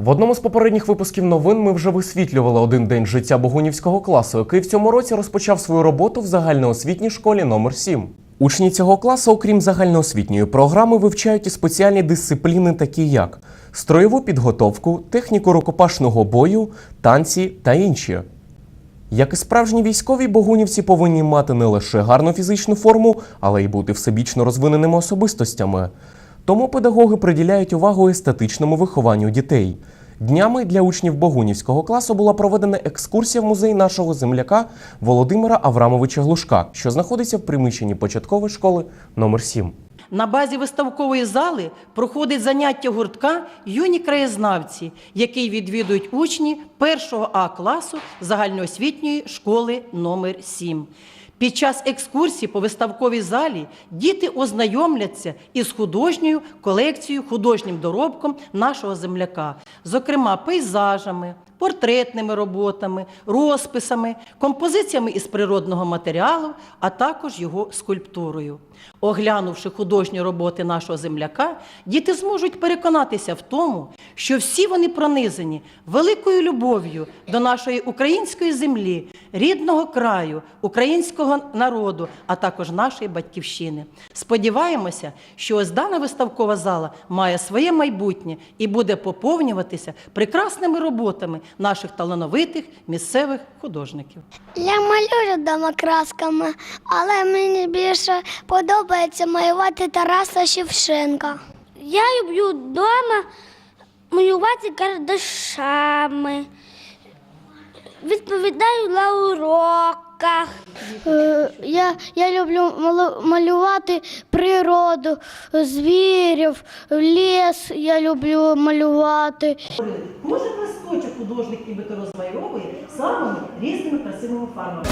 В одному з попередніх випусків новин ми вже висвітлювали один день життя Богунівського класу, який в цьому році розпочав свою роботу в загальноосвітній школі номер 7 Учні цього класу, окрім загальноосвітньої програми, вивчають і спеціальні дисципліни, такі як строєву підготовку, техніку рукопашного бою, танці та інші. Як і справжні військові, богунівці повинні мати не лише гарну фізичну форму, але й бути всебічно розвиненими особистостями. Тому педагоги приділяють увагу естетичному вихованню дітей. Днями для учнів Богунівського класу була проведена екскурсія в музей нашого земляка Володимира Аврамовича Глушка, що знаходиться в приміщенні початкової школи номер 7 На базі виставкової зали проходить заняття гуртка юні краєзнавці, який відвідують учні 1 А класу загальноосвітньої школи номер 7. Під час екскурсії по виставковій залі діти ознайомляться із художньою колекцією, художнім доробком нашого земляка, зокрема пейзажами, портретними роботами, розписами, композиціями із природного матеріалу, а також його скульптурою. Оглянувши художні роботи нашого земляка, діти зможуть переконатися в тому, що всі вони пронизані великою любов'ю до нашої української землі, рідного краю, українського народу, а також нашої батьківщини. Сподіваємося, що ось дана виставкова зала має своє майбутнє і буде поповнюватися прекрасними роботами наших талановитих місцевих художників. Я малюю вдома красками, але мені більше подобається малювати Тараса Шевченка. Я люблю вдома малювати кардашами, Відповідаю на уроках. Я, я люблю малювати природу, звірів, ліс я люблю малювати. Кожен листочок художник нібито розмальовує самими різними красивими фарбами.